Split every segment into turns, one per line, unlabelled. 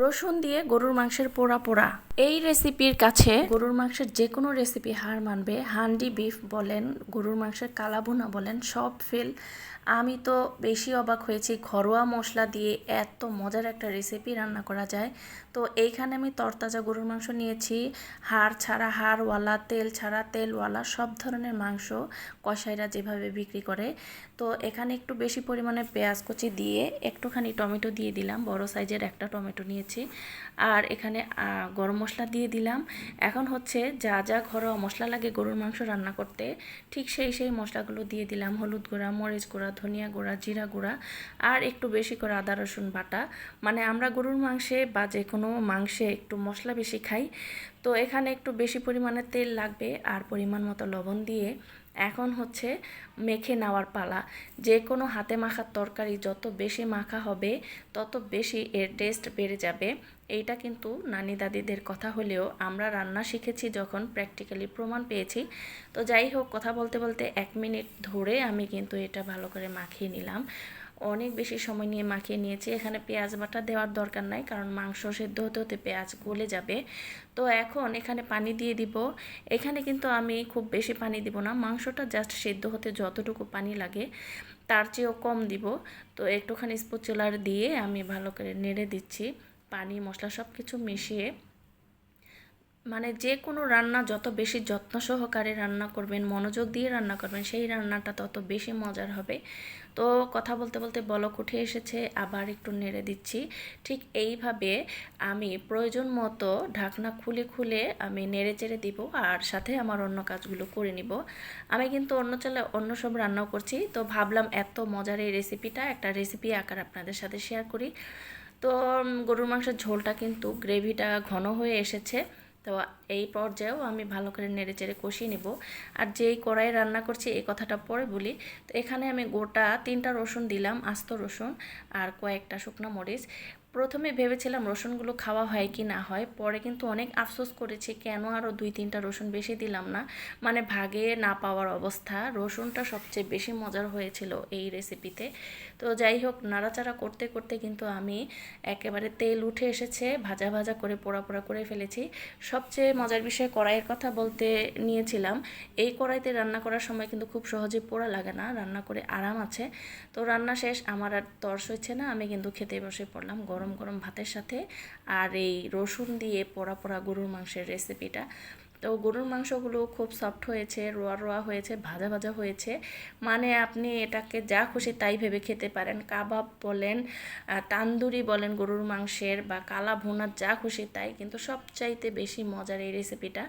রসুন দিয়ে গরুর মাংসের পোড়া পোড়া। এই রেসিপির কাছে গরুর মাংসের যে কোনো রেসিপি হার মানবে। হান্ডি বিফ বলেন, গরুর মাংসের কালাভুনা বলেন, সব ফেল। আমি তো বেশি অবাক হয়েছি, ঘরোয়া মশলা দিয়ে এত মজার একটা রেসিপি রান্না করা যায়। তো এইখানে আমি তরতাজা গরুর মাংস নিয়েছি। হাড় ছাড়া হাড়ওয়ালা, তেল ছাড়া তেলওয়ালা, সব ধরনের মাংস কষাইরা যেভাবে বিক্রি করে। তো এখানে একটু বেশি পরিমাণে পেঁয়াজ কুচি দিয়ে একটুখানি টমেটো দিয়ে দিলাম। বড় সাইজের একটা টমেটো নিয়েছি আর এখানে গরম মশলা দিয়ে দিলাম। এখন হচ্ছে যা যা ঘরোয়া মশলা লাগে গরুর মাংস রান্না করতে, ঠিক সেই সেই মশলাগুলো দিয়ে দিলাম। হলুদ গুঁড়া, মরিচ গুঁড়া, ধনিয়া গুঁড়া, জিরা গুঁড়া, আর একটু বেশি করে আদা, রসুন বাটা। মানে আমরা গরুর মাংসে বা যে কোনো মাংসে একটু মশলা বেশি খাই। তো এখানে একটু বেশি পরিমাণে তেল লাগবে আর পরিমাণ মতো লবণ দিয়ে এখন হচ্ছে মেখে নেওয়ার পালা। যে কোনো হাতে মাখার তরকারি যত বেশি মাখা হবে, তত বেশি এর টেস্ট বেড়ে যাবে। এইটা কিন্তু নানি দাদিদের কথা হলেও আমরা রান্না শিখেছি যখন প্র্যাকটিক্যালি প্রমাণ পেয়েছি। তো যাই হোক, কথা বলতে বলতে এক মিনিট ধরে আমি কিন্তু এটা ভালো করে মাখিয়ে নিলাম। অনেক বেশি সময় নিয়ে মাখিয়ে নিয়েছি। এখানে পেঁয়াজ বাটা দেওয়ার দরকার নাই, কারণ মাংস সেদ্ধ হতে হতে পেঁয়াজ গলে যাবে। তো এখন এখানে পানি দিয়ে দিব। এখানে কিন্তু আমি খুব বেশি পানি দিব না। মাংসটা জাস্ট সেদ্ধ হতে যতটুকু পানি লাগে, তার চেয়েও কম দিব। তো একটুখানি স্পোচুলার দিয়ে আমি ভালো করে নেড়ে দিচ্ছি। পানি, মশলা সব কিছু মিশিয়ে মানে যে কোনো রান্না যত বেশি যত্ন সহকারে রান্না করবেন, মনোযোগ দিয়ে রান্না করবেন, সেই রান্নাটা তত বেশি মজার হবে। তো কথা বলতে বলতে বলক উঠে এসেছে, আবার একটু নেড়ে দিচ্ছি। ঠিক এইভাবে আমি প্রয়োজন মতো ঢাকনা খুলে খুলে আমি নেড়ে চেড়ে দিব আর সাথে আমার অন্য কাজগুলো করে নিব। আমি কিন্তু অন্য চলে অন্য সব রান্নাও করছি, তো ভাবলাম এত মজার এই রেসিপিটা একটা রেসিপি আকার আপনাদের সাথে শেয়ার করি। তো গরুর মাংসের ঝোলটা কিন্তু গ্রেভিটা ঘন হয়ে এসেছে। তো এই পর্যায়েও আমি ভালো করে নেড়ে চেড়ে কষিয়ে নেব। আর যেই কড়াই রান্না করছি, এই কথাটা পরে বলি। তো এখানে আমি গোটা তিনটা রসুন দিলাম, আস্ত রসুন আর কয়েকটা শুকনো মরিচ। প্রথমে ভেবেছিলাম রসুনগুলো খাওয়া হয় কি না হয়, পরে কিন্তু অনেক আফসোস করেছি, কেন আরও দুই তিনটা রসুন বেশি দিলাম না? মানে ভাগে না পাওয়ার অবস্থা, রসুনটা সবচেয়ে বেশি মজার হয়েছিল এই রেসিপিতে তো যাই হোক, নাড়াচাড়া করতে করতে কিন্তু আমি একেবারে তেল উঠে এসেছে, ভাজা ভাজা করে পোড়া পোড়া করে ফেলেছি। সবচেয়ে মজার বিষয়ে কড়াইয়ের কথা বলতে নিয়েছিলাম, এই কড়াইতে রান্না করার সময় কিন্তু খুব সহজে পোড়া লাগে না, রান্না করে আরাম আছে। তো রান্না শেষ, আমার আর তর্স হচ্ছে না, আমি কিন্তু খেতে বসে পড়লাম, গরম গরম গরম ভাতের সাথে আর এই রসুন দিয়ে পোড়া পোড়া গরুর মাংসের রেসিপিটা তো গরুর মাংসগুলো খুব সফট হয়েছে, রোয়া রোয়া হয়েছে, ভাজা ভাজা হয়েছে। মানে আপনি এটাকে যা খুশি তাই ভেবে খেতে পারেন। কাবাব বলেন তান্দুরি বলেন গরুর মাংসের বা কালা ভুনার যা খুশি তাই, কিন্তু সবচাইতে বেশি মজার এই রেসিপিটা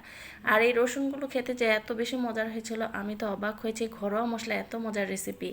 আর এই রসুনগুলো খেতে যে এত বেশি মজার হয়েছিল, আমি তো অবাক হয়েছি। ঘরোয়া মশলা এত মজার রেসিপি